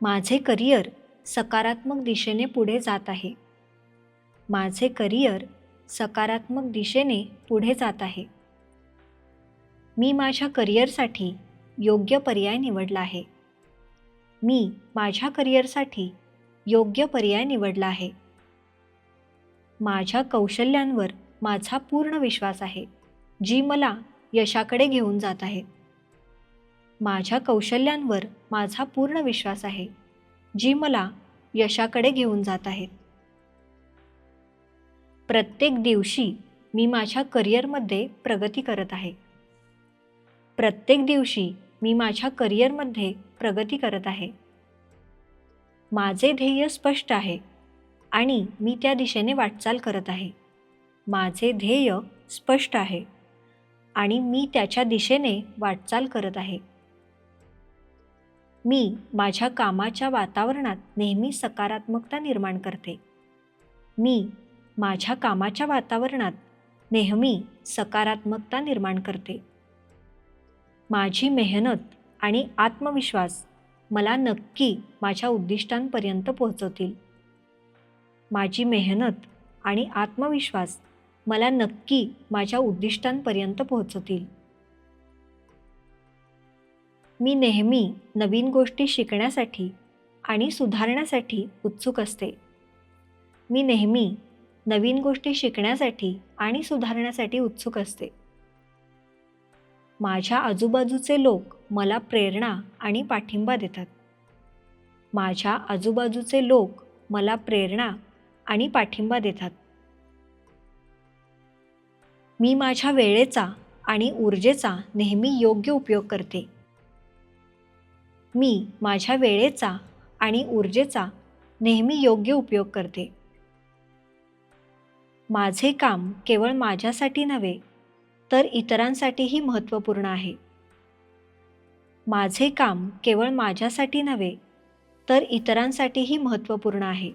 माझे करिअर सकारात्मक दिशेने पुढे जात आहे. माझे करिअर सकारात्मक दिशेने पुढे जात आहे. मी माझ्या करिअरसाठी योग्य पर्याय निवडला आहे. मी माझ्या करिअरसाठी योग्य पर्याय निवडला आहे. माझ्या कौशल्यांवर माझा पूर्ण विश्वास आहे जी मला यशाकडे घेऊन जात आहेत माझ्या कौशल्यांवर माझा पूर्ण विश्वास आहे जी मला यशाकडे घेऊन जात आहेत. प्रत्येक दिवशी मी माझ्या करिअरमध्ये प्रगती करत आहे. प्रत्येक दिवशी मी माझ्या करिअरमध्ये प्रगती करत आहे. माझे ध्येय स्पष्ट आहे आणि मी त्या दिशेने वाटचाल करत आहे. माझे ध्येय स्पष्ट आहे आणि मी त्याच्या दिशेने वाटचाल करत आहे. मी माझ्या कामाच्या वातावरणात नेहमी सकारात्मकता निर्माण करते. मी माझ्या कामाच्या वातावरणात नेहमी सकारात्मकता निर्माण करते. माझी मेहनत आणि आत्मविश्वास मला नक्की माझ्या उद्दिष्टांपर्यंत पोहोचवतील. माझी मेहनत आणि आत्मविश्वास मला नक्की माझ्या उद्दिष्टांपर्यंत पोहोचवतील. मी नेहमी नवीन गोष्टी शिकण्यासाठी आणि सुधारण्यासाठी उत्सुक असते. मी नेहमी नवीन गोष्टी शिकण्यासाठी आणि सुधारण्यासाठी उत्सुक असते. माझ्या आजूबाजूचे लोक मला प्रेरणा आणि पाठिंबा देतात. माझ्या आजूबाजूचे लोक मला प्रेरणा आणि पाठिंबा देतात. मी माझ्या वेळेचा आणि ऊर्जेचा नेहमी योग्य उपयोग करते. मी माझ्या वेळेचा आणि ऊर्जेचा नेहमी योग्य उपयोग करते. माझे काम केवळ माझ्यासाठी नव्हे तर इतरांसाठीही महत्त्वपूर्ण आहे. माझे काम केवळ माझ्यासाठी नव्हे तर इतरांसाठीही महत्त्वपूर्ण आहे.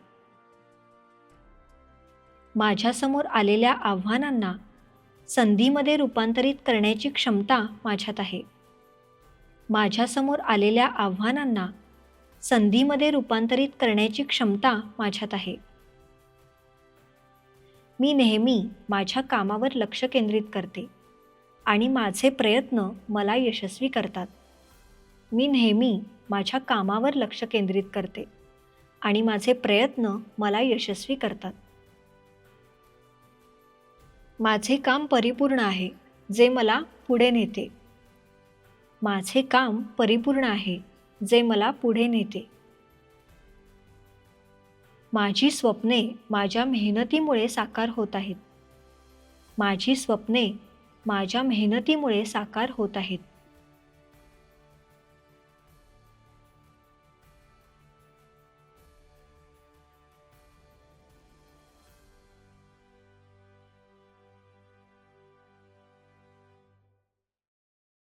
माझ्यासमोर आलेल्या आव्हानांना संधीमध्ये रूपांतरित करण्याची क्षमता माझ्यात आहे. माझ्यासमोर आलेल्या आव्हानांना संधीमध्ये रूपांतरित करण्याची क्षमता माझ्यात आहे. मी नेहमी माझ्या कामावर लक्ष केंद्रित करते आणि माझे प्रयत्न मला यशस्वी करतात. मी नेहमी माझ्या कामावर लक्ष केंद्रित करते आणि माझे प्रयत्न मला यशस्वी करतात. माझे काम परिपूर्ण आहे जे मला पुढे नेते. माझे काम परिपूर्ण आहे जे मला पुढे नेते. माझी स्वप्ने माझ्या मेहनतीमुळे साकार होत आहेत. माझी स्वप्ने माझ्या मेहनतीमुळे साकार होत आहेत.